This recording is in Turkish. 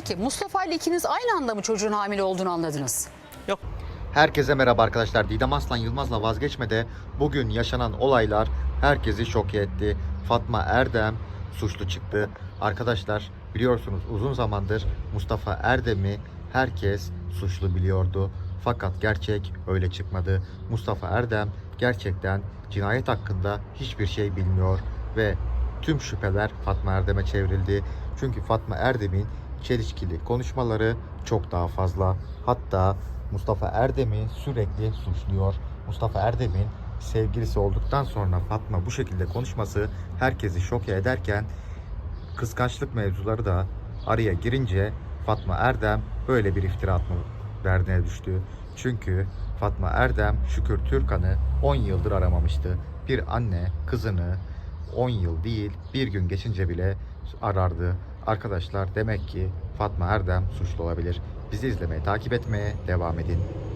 Peki Mustafa ile ikiniz aynı anda mı çocuğun hamile olduğunu anladınız? Yok. Herkese merhaba arkadaşlar. Didem Aslan Yılmaz'la vazgeçmede bugün yaşanan olaylar herkesi şok etti. Fatma Erdem suçlu çıktı. Arkadaşlar biliyorsunuz uzun zamandır Mustafa Erdem'i herkes suçlu biliyordu. Fakat gerçek öyle çıkmadı. Mustafa Erdem gerçekten cinayet hakkında hiçbir şey bilmiyor ve tüm şüpheler Fatma Erdem'e çevrildi. Çünkü Fatma Erdem'in çelişkili konuşmaları çok daha fazla. Hatta Mustafa Erdem'i sürekli suçluyor. Mustafa Erdem'in sevgilisi olduktan sonra Fatma bu şekilde konuşması herkesi şoke ederken kıskançlık mevzuları da araya girince Fatma Erdem böyle bir iftira atma derdine düştü. Çünkü Fatma Erdem Şükür Türkan'ı 10 yıldır aramamıştı. Bir anne kızını 10 yıl değil bir gün geçince bile arardı. Arkadaşlar demek ki Fatma Erdem suçlu olabilir. Bizi izlemeye, takip etmeye devam edin.